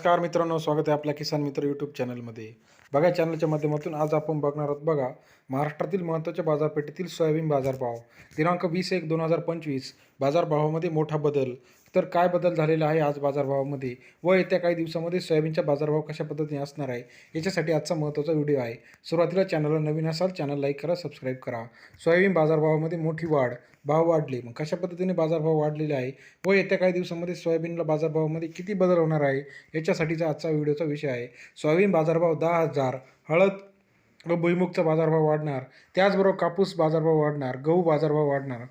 नमस्कार मित्रांनो स्वागत आहे आपल्या किसान मित्र यूट्यूब चॅनलमध्ये बघा चॅनलच्या माध्यमातून आज आपण बघणार आहोत बघा महाराष्ट्रातील महत्त्वाच्या बाजारपेठेतील सोयाबीन बाजारभाव. दिनांक वीस एक दोन हजार पंचवीस बाजारभावामध्ये मोठा बदल. तर काय बदल झालेला आहे आज बाजारभावामध्ये? व येत्या काही दिवसामध्ये सोयाबीनचा बाजारभाव कशा पद्धतीने असणार आहे? याच्यासाठी आजचा महत्त्वाचा व्हिडिओ आहे. सुरुवातीला चॅनलला नवीन असाल चॅनल लाईक करा सबस्क्राईब करा. सोयाबीन बाजारभावामध्ये मोठी वाढ भाव वाढले. मग कशा पद्धतीने बाजारभाव वाढलेले आहे? व येत्या काही दिवसामध्ये सोयाबीनला बाजारभावामध्ये किती बदल होणार आहे? याच्यासाठीचा आजचा व्हिडिओचा विषय आहे. सोयाबीन बाजारभाव दहा हजार हळद व भुईमुगचा बाजारभाव वाढणार. त्याचबरोबर कापूस बाजारभाव वाढणार गहू बाजारभाव वाढणार.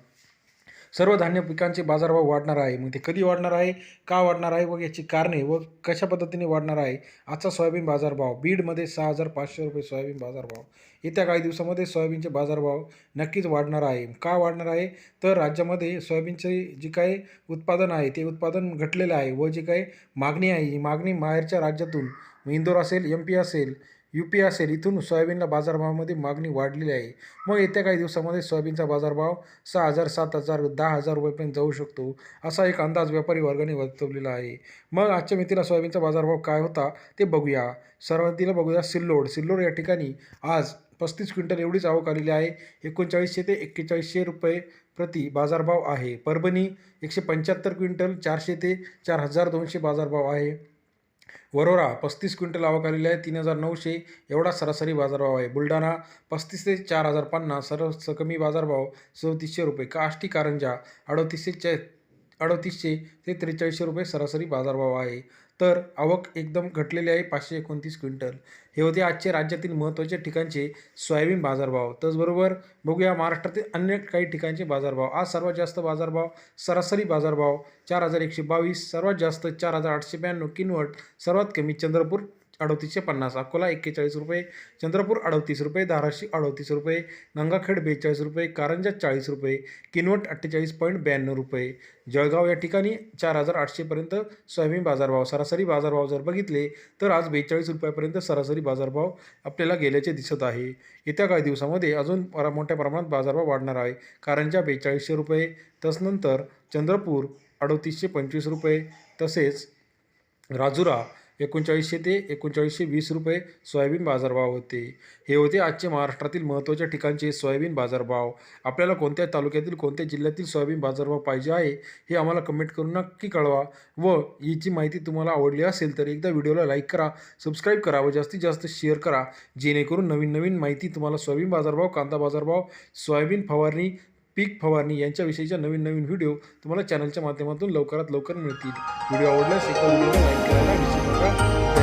सर्व धान्य पिकांचे बाजारभाव वाढणार आहे. मग ते कधी वाढणार आहे? का वाढणार आहे? व याची कारणे व कशा पद्धतीने वाढणार आहे? आजचा सोयाबीन बाजारभाव बीडमध्ये सहा हजार पाचशे रुपये सोयाबीन बाजारभाव. येत्या काही दिवसामध्ये सोयाबीनचे बाजारभाव नक्कीच वाढणार आहे. का वाढणार आहे? तर राज्यामध्ये सोयाबीनचे जे काही उत्पादन आहे ते उत्पादन घटलेलं आहे व जे काही मागणी आहे ही मागणी बाहेरच्या राज्यातून इंदोर असेल एम पी असेल यू पी असेल इथून सोयाबीनला बाजारभावामध्ये मागणी वाढलेली आहे. मग येत्या काही दिवसामध्ये सोयाबीनचा बाजारभाव सहा हजार सात हजार दहा हजार रुपयेपर्यंत जाऊ शकतो असा एक अंदाज व्यापारी वर्गाने वर्तवलेला आहे. मग आजच्या मितीला सोयाबीनचा बाजारभाव काय होता ते बघूया. सर्वातीला बघूया सिल्लोड. सिल्लोड या ठिकाणी आज पस्तीस क्विंटल एवढीच आवक आलेली आहे. एकोणचाळीसशे ते एक्केचाळीसशे रुपये प्रति बाजारभाव आहे. परभणी एकशे पंच्याहत्तर क्विंटल चारशे ते चार हजार दोनशे बाजारभाव आहे. वरोरा पस्तीस क्विंटल आवक आलेली आहे तीन हजार नऊशे. एवढा सरासरी बाजारभाव आहे. बुलढाणा पस्तीस ते चार हजार पन्नास सर्व कमी बाजारभाव चौतीसशे रुपये. काष्टी कारंजा अडतीसशे चे अडतीसशे ते त्रेचाळीसशे रुपये सरासरी बाजारभाव आहे. तर आवक एकदम घटलेली आहे पाचशे एकोणतीस क्विंटल. हे होते आजचे राज्यातील महत्त्वाचे ठिकाणचे सोयाबीन बाजारभाव. त्याचबरोबर बघूया महाराष्ट्रातील अन्य काही ठिकाणचे बाजारभाव. आज सर्वात जास्त बाजारभाव सरासरी बाजारभाव चार हजार एकशे बावीस सर्वात जास्त चार हजार आठशे ब्याण्णव किनवट सर्वात कमी चंद्रपूर अडतीसशे पन्नास अकोला एक्केचाळीस रुपये चंद्रपूर अडतीस रुपये धाराशिव अडतीस रुपये गंगाखेड बेचाळीस रुपये कारंजा चाळीस रुपये किनवट अठ्ठेचाळीस पॉईंट ब्याण्णव रुपये. जळगाव या ठिकाणी चार हजार आठशेपर्यंत सोयाबीन बाजारभाव सरासरी बाजारभाव जर बघितले तर आज बेचाळीस रुपयापर्यंत सरासरी बाजारभाव आपल्याला गेल्याचे दिसत आहे. येत्या काही दिवसामध्ये अजून मोठ्या प्रमाणात बाजारभाव वाढणार आहे. कारंजा बेचाळीसशे रुपये तसनंतर चंद्रपूर अडतीसशे पंचवीस रुपये तसेच राजुरा एकोणचाळीसशे ते एकोणचाळीसशे वीस रुपये सोयाबीन बाजारभाव होते. हे होते आजचे महाराष्ट्रातील महत्त्वाच्या ठिकाणचे सोयाबीन बाजारभाव. आपल्याला कोणत्या तालुक्यातील कोणत्या जिल्ह्यातील सोयाबीन बाजारभाव पाहिजे आहे हे आम्हाला कमेंट करून नक्की कळवा व याची माहिती तुम्हाला आवडली असेल तर एकदा व्हिडिओला लाईक करा सबस्क्राईब करा व जास्तीत जास्त शेअर करा. जेणेकरून नवीन नवीन माहिती तुम्हाला सोयाबीन बाजारभाव कांदा बाजारभाव सोयाबीन फवारणी पीक फवारणी यांच्याविषयीच्या नवीन नवीन व्हिडिओ तुम्हाला चॅनलच्या माध्यमातून लवकरात लवकर मिळतील. व्हिडिओ आवडल्यास एका व्हिडिओला लाईक करायला विसरू Okay.